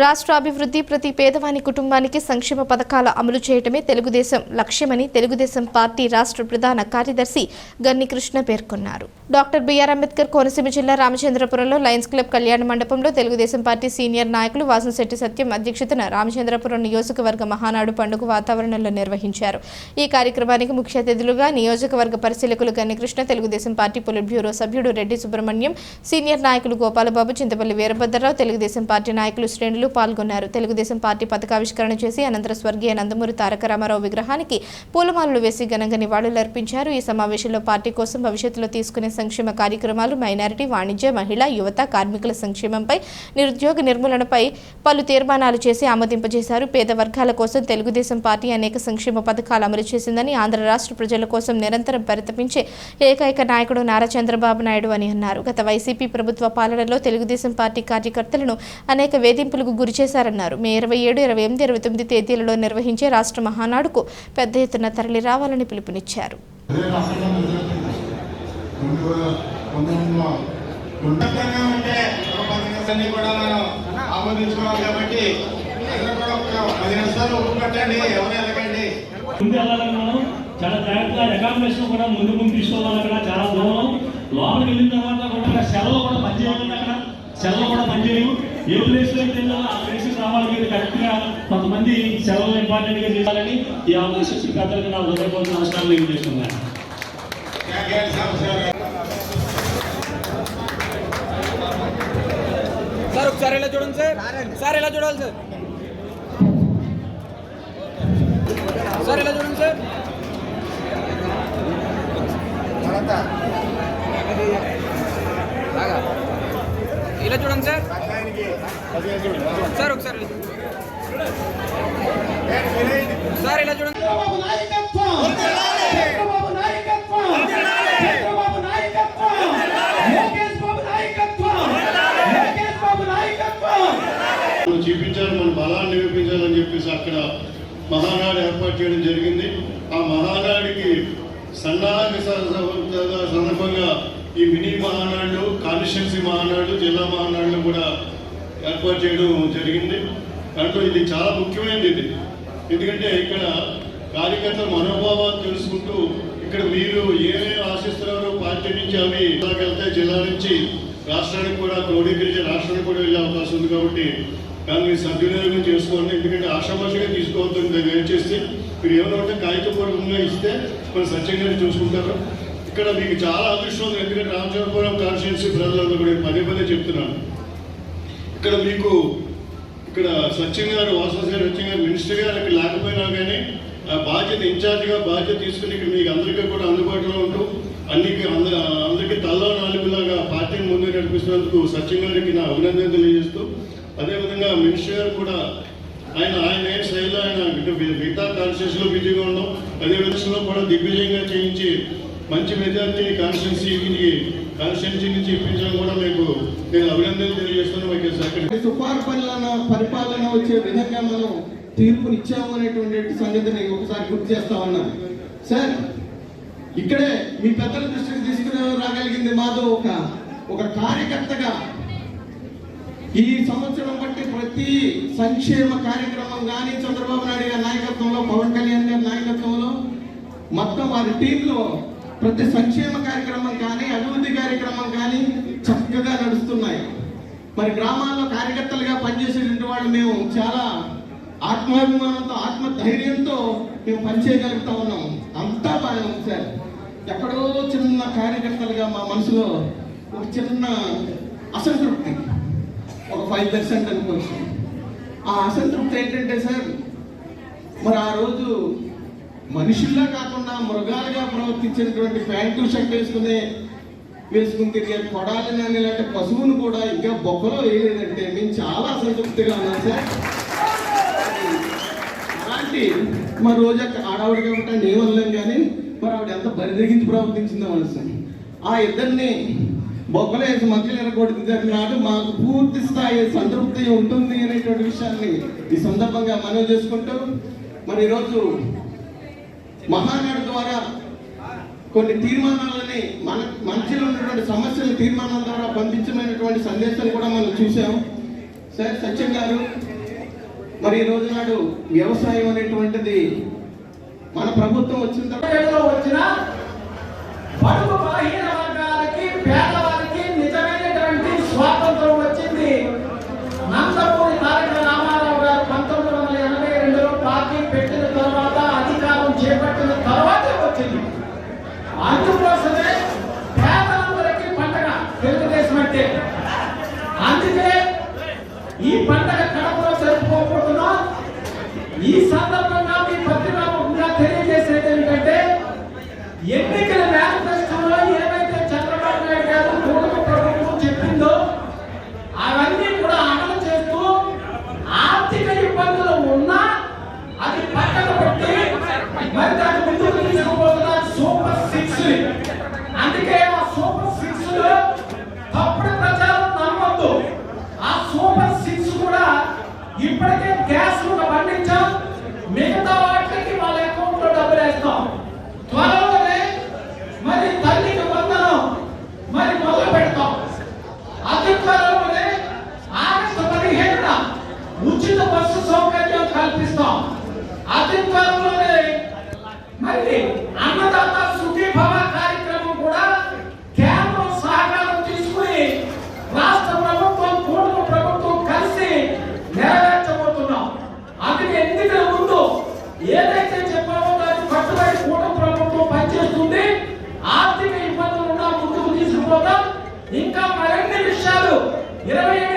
రాష్ట్ర అభివృద్ధి ప్రతి పేదవాని కుటుంబానికి సంక్షేమ పథకాల అమలు చేయటమే తెలుగుదేశం లక్ష్యమని తెలుగుదేశం పార్టీ రాష్ట్ర ప్రధాన కార్యదర్శి గన్ని కృష్ణ పేర్కొన్నారు. డాక్టర్ బిఆర్ అంబేద్కర్ కోనసీమ జిల్లా రామచంద్రపురంలో లయన్స్ క్లబ్ కళ్యాణ మండపంలో తెలుగుదేశం పార్టీ సీనియర్ నాయకులు వాసంశెట్టి సత్యం అధ్యక్షతన రామచంద్రపురం నియోజకవర్గ మహానాడు పండుగ వాతావరణంలో నిర్వహించారు. ఈ కార్యక్రమానికి ముఖ్య అతిథులుగా నియోజకవర్గ పరిశీలకులు Ganni Krishna Telugu Desam party polit bureau సభ్యుడు రెడ్డి సుబ్రహ్మణ్యం సీనియర్ నాయకులు గోపాలబాబు చింతపల్లి వీరభద్రరావు తెలుగుదేశం పార్టీ నాయకులు శ్రేణులు పాల్గొన్నారు. తెలుగుదేశం పార్టీ పథకావిష్కరణ చేసి అనంతరం స్వర్గీయ నందమూరి తారక రామారావు విగ్రహానికి పూలమాలలు వేసి ఘనంగా నివాళులర్పించారు ఈ సమావేశంలో పార్టీ కోసం భవిష్యత్తులో తీసుకునే సంక్షేమ కార్యక్రమాలు మైనారిటీ వాణిజ్య మహిళా యువత కార్మికుల సంక్షేమంపై నిరుద్యోగ నిర్మూలనపై పలు తీర్మానాలు చేసి ఆమోదింపజేశారు. పేద వర్గాల కోసం తెలుగుదేశం పార్టీ అనేక సంక్షేమ పథకాలు అమలు చేసిందని ఆంధ్ర రాష్ట్ర ప్రజల కోసం నిరంతరం పరితపించే ఏకైక నాయకుడు నారా చంద్రబాబు నాయుడు అని అన్నారు. గత వైసీపీ ప్రభుత్వ పాలనలో తెలుగుదేశం పార్టీ కార్యకర్తలను అనేక వేధింపులకు గురి చేశారన్నారు. మే ఇరవై ఏడు ఇరవై ఎనిమిది ఇరవై తొమ్మిది తేదీలలో నిర్వహించే రాష్ట్ర మహానాడుకు పెద్ద ఎత్తున తరలి రావాలని పిలుపునిచ్చారు. చాలా జాగ్రత్తగా అకామిడేషన్ కూడా ముందు ముందు తీసుకోవాలి అక్కడ. చాలా దూరం. లోపలికి వెళ్ళిన తర్వాత కూడా సెలవు కూడా పనిచేయాలి అక్కడ. సెలవు కూడా పనిచేయవు ఏ ప్లేస్లో అయితే ఆ ప్లేస్ రావాలి కరెక్ట్గా కొంతమంది సెలవులు ఇంపార్టెంట్గా చేయాలని ఈ అవకాశం పెద్దలకు నా హృదయపూర్వక నమస్కారాలు తెలియజేస్తున్నాను. సార్ ఒకసారి ఇలా చూడండి సార్. సార్ ఇలా చూడాలి సార్. సార్ ఇలా చూడండి సార్. ఇలా చూడండి సార్. సార్ ఒకసారి. సార్ ఇలా చూడండి చూపించాలి మన బలాన్ని నిరూపించాలని చెప్పేసి అక్కడ మహానాడు ఏర్పాటు చేయడం జరిగింది ఆ మహానాడికి సన్నాహక సందర్భంగా ఈ మినీ మహానాడు కాన్స్టిట్యున్సీ మహానాడు జిల్లా మహానాడులు కూడా ఏర్పాటు చేయడం జరిగింది. దాంట్లో ఇది చాలా ముఖ్యమైనది ఇది. ఎందుకంటే ఇక్కడ కార్యకర్తల మనోభావాలు తెలుసుకుంటూ ఇక్కడ మీరు ఏమేమి ఆశిస్తున్నారో పార్టీ నుంచి అవి వెళ్తే జిల్లా నుంచి రాష్ట్రానికి కూడా క్రోడీకరించి రాష్ట్రానికి కూడా వెళ్ళే అవకాశం ఉంది కాబట్టి దాన్ని సద్వినియోగం చేసుకోండి. ఎందుకంటే ఆషామాషిగా తీసుకోవద్దు దయచేసి మీరు ఏమైనా ఉంటే కాగితపూర్వకంగా ఇస్తే మన సత్యం చూసుకుంటారు. ఇక్కడ మీకు చాలా అదృష్టం ఉంది. ఎందుకంటే రామచంద్రపురం కాన్స్టిట్యున్సీ ప్రజలందరూ కూడా పదే పదే చెప్తున్నాను ఇక్కడ మీకు ఇక్కడ సచిన్ గారు వాసవసారి గారు సచిన్ గారు మినిస్టర్ గారు ఇక్కడ లేకపోయినా కానీ ఆ బాధ్యత ఇన్ఛార్జ్గా బాధ్యత తీసుకుని ఇక్కడ మీకు అందరికీ కూడా అందుబాటులో ఉంటూ అన్ని అందరి అందరికీ తల్లో నాలుగులాగా పార్టీని ముందు నడిపిస్తున్నందుకు సచిన్ గారికి నా అభినందన తెలియజేస్తూ అదేవిధంగా మినిస్టర్ గారు కూడా ఆయన ఆయన ఏ శైలిలో ఆయన మిగతా కాన్స్టిట్యూన్సీలో బిజీగా ఉన్నాం అదే విధంగా కూడా దిగ్విజయంగా చేయించి మంచి మెజార్టీని కాన్స్టిట్యున్సీకి కాన్స్టిట్యున్సీ నుంచి ఇప్పించడం కూడా మీకు నేను అభినందనలు పరిపాలన వచ్చే విధంగా మనం తీర్పునిచ్చాము అనేటువంటి సంగతిని ఒకసారి గుర్తు చేస్తా ఉన్నాను. సార్ ఇక్కడే మీ పెద్దల దృష్టికి తీసుకుని రాగలిగింది మాతో ఒక ఒక కార్యకర్తగా. ఈ సంవత్సరం బట్టి ప్రతి సంక్షేమ కార్యక్రమం కానీ చంద్రబాబు నాయుడు గారి నాయకత్వంలో పవన్ కళ్యాణ్ గారి నాయకత్వంలో మొత్తం వారి టీంలో ప్రతి సంక్షేమ కార్యక్రమం కానీ అభివృద్ధి కార్యక్రమం కానీ చక్కగా నడుస్తున్నాయి. మరి గ్రామాల్లో కార్యకర్తలుగా పనిచేసేటువంటి వాళ్ళు మేము చాలా ఆత్మాభిమానంతో ఆత్మ ధైర్యంతో మేము పనిచేయగలుగుతా ఉన్నాం. అంతా బాగా ఉంది సార్. ఎక్కడో చిన్న కార్యకర్తలుగా మా మనసులో ఒక చిన్న అసంతృప్తి ఒక ఫైవ్ పర్సెంట్ అనుకోవచ్చు. ఆ అసంతృప్తి ఏంటంటే సార్ మరి ఆ రోజు మనుషుల్లా కాకుండా మృగాలుగా ప్రవర్తించినటువంటి ప్యాంటు షర్ట్ వేసుకునే వేసుకుని తిరిగే కొడాలి నాని లాంటి పశువును కూడా ఇంకా బొక్కలో వేయలేదంటే మేము చాలా అసంతృప్తిగా ఉన్నాం సార్. అలాంటి మా రోజు ఆడవాడు కాబట్టి నేను కానీ మరి ఆవిడ ఎంత బరిదగించి ప్రవర్తించిందో మనసు ఆ ఇద్దరిని బొక్కలు వేసి మధ్యలో ఎరగొడుతుంది నాడు మాకు పూర్తి స్థాయి సంతృప్తి ఉంటుంది అనేటువంటి విషయాన్ని ఈ సందర్భంగా మనం చేసుకుంటూ మరి ఈరోజు మహానాడు ద్వారా కొన్ని తీర్మానాలని మన మనిషిలో ఉన్నటువంటి సమస్యల తీర్మానాల ద్వారా పంపించమైనటువంటి సందేశాలు కూడా మనం చూసాం సార్ సత్యం గారు మరి ఈ రోజు నాడు వ్యవసాయం అనేటువంటిది మన ప్రభుత్వం వచ్చిన తర్వాత వచ్చిన ఇప్పటికే గ్యాస్ పండించాం. మిగతా Ele é